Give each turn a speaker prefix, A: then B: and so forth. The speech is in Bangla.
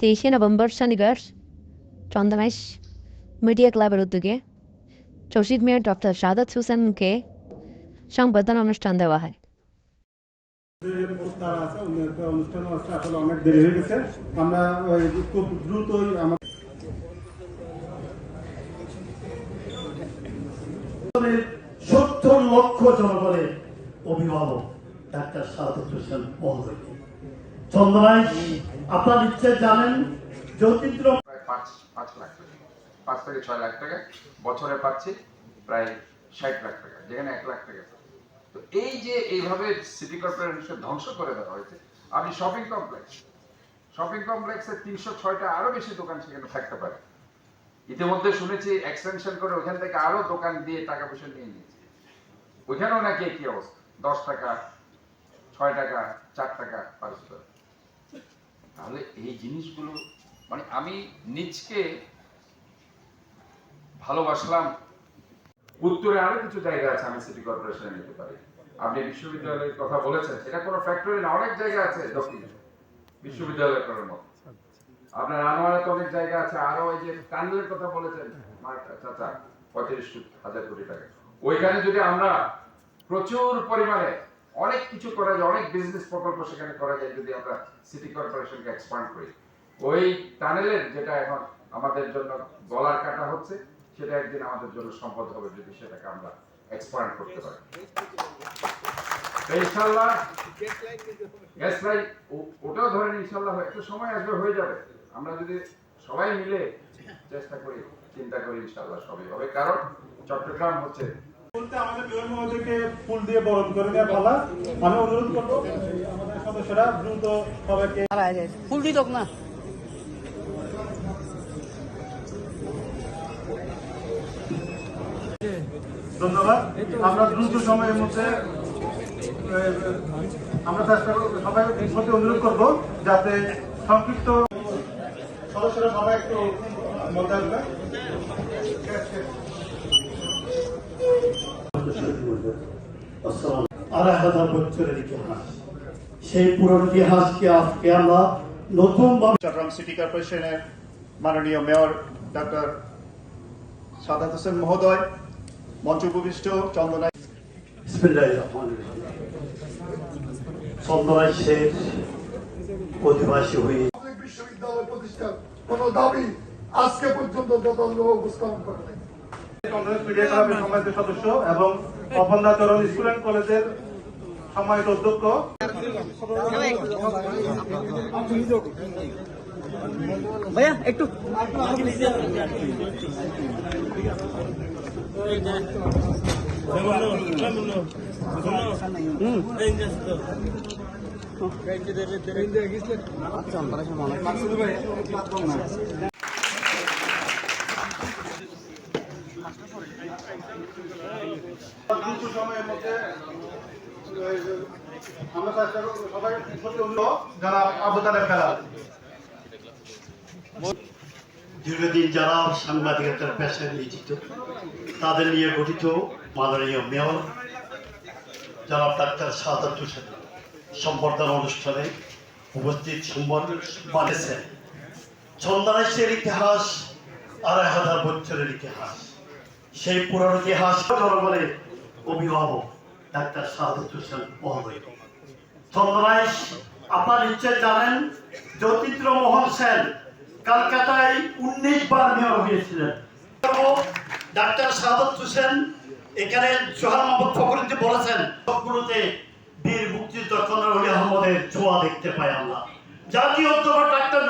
A: তেইশে নভেম্বর শনিবার চন্দনাইশ মিডিয়া ক্লাবের উদ্যোগে চৌশিদ মেয়র ডক্টর সাদাত হুসেনকে সংবর্ধনা অনুষ্ঠান দেওয়া হয়।
B: হয়ে আমরা খুব দ্রুতই
C: সত্তর লক্ষ জনগণের অভিভাবক ডাক্তার সাদত হোসেন মহোদয়
D: বছরে পাচ্ছি প্রায় ষাট লাখ টাকা, যেখানে এক লাখ টাকা। তো এই যে এইভাবে সিটি ধ্বংস করে দেওয়া হয়েছে আপনি শপিং কমপ্লেক্স শপিং কমপ্লেক্সে তিনশো ছয়টা বেশি দোকান সেখানে থাকতে পারে। ইতিমধ্যে শুনেছি এক্সটেনশন করে ওখান থেকে আরও দোকান দিয়ে টাকা পয়সা নিয়ে নিয়েছে। ওইখানেও নাকি একই অবস্থা। দশ টাকা, ছয় টাকা, চার টাকা পাঁচ টাকা তাহলে এই জিনিসগুলো মানে আমি নিজকে ভালোবাসলাম। উত্তরে আরও কিছু জায়গা আছে আমি সিটি কর্পোরেশনে নিতে পারি। আপনি বিশ্ববিদ্যালয়ের কথা বলেছেন এটা কোনো ফ্যাক্টরি না, অনেক জায়গা আছে। দক্ষিণে বিশ্ববিদ্যালয় করার মতো। আপনার আনোয়ারাতে অনেক জায়গা আছে, আরও ওই যে টানেলের কথা বলেছেন চাচা, পঁয়ত্রিশ হাজার কোটি টাকা। ওইখানে যদি আমরা প্রচুর পরিমাণে অনেক কিছু করা যায়, অনেক বিজনেস প্রকল্প সেখানে করা যায় যদি আমরা সিটি কর্পোরেশনকে এক্সপান্ড করি। ওই টানেলের যেটা এখন আমাদের জন্য গলার কাটা হচ্ছে, সেটা একদিন আমাদের জন্য সম্পদ হবে যদি সেটাকে আমরা এক্সপান্ড করতে পারি। ইনশাল্লাহ গ্যাস লাইন ওটাও ধরেন ইনশাল্লাহ। একটা সময় আসবে, হয়ে যাবে। আমরা যদি সবাই মিলে চেষ্টা করি, চিন্তা করি, ইনশাল্লাহ সবই হবে। কারণ চট্টগ্রাম হচ্ছে
B: ফুল দিয়ে বরণ করে দেওয়া ভালো আমি অনুরোধ করব আমাদের সদস্যরা দ্রুত সবাইকে
E: ফুল দিত না।
B: ধন্যবাদ। আমরা দ্রুত সময়ের মধ্যে আমরা চেষ্টা করব সবাই প্রতি অনুরোধ করব যাতে সংক্ষিপ্ত সদস্যরা সবাই একটু আসবে।
C: আড়াই হাজার বছরের ইতিহাস। সেই পুরনো ইতিহাসকে আজকে আমরা নতুন
F: চট্টগ্রাম সিটি কর্পোরেশনের মাননীয় মেয়র ডক্টর সাদাত হোসেন মহোদয় মঞ্চ উপবিষ্ট চন্দনা
C: অধিবাসী হয়ে
G: বিশ্ববিদ্যালয় প্রতিষ্ঠার কোন দাবি আজকে পর্যন্ত দল উপস্থাপন করে
B: কংগ্রেস মিডিয়া ক্লাবের সম্মানিত সদস্য এবং অপন্দাচরণ স্কুল অ্যান্ড কলেজের সম্মানিত অধ্যক্ষ।
E: ভাইয়া একটু।
C: দীর্ঘদিন যারা সাংবাদিকতার পেশায় নিয়োজিত, তাদের নিয়ে গঠিত মাননীয় মেয়র ডাক্তার সাদাত হোসেন সম্বর্ধনা অনুষ্ঠানে উপস্থিত চন্দনাইশের ইতিহাস আড়াই হাজার বছরের ইতিহাস। সেই পুরনো ইতিহাস জনগণের অভিভাবক ডাক্তার সাদাত হোসেন মহোদয়। চন্দ্রাইশ আপনার নিশ্চয় জানেন জ্যোতিদ্র মোহন সেন কলকাতায় উনিশ বার মেয়র হয়েছিলেন। ডাক্তার সাদত হোসেন এখানে সোহান মোহাম্মদ ফখরুদ্দি বলেছেন, সবগুলোতে বীর মুক্তিযোদ্ধা কর্নেল আহমদের ছোঁয়া দেখতে পাই আমরা জাতীয় ডাক্তার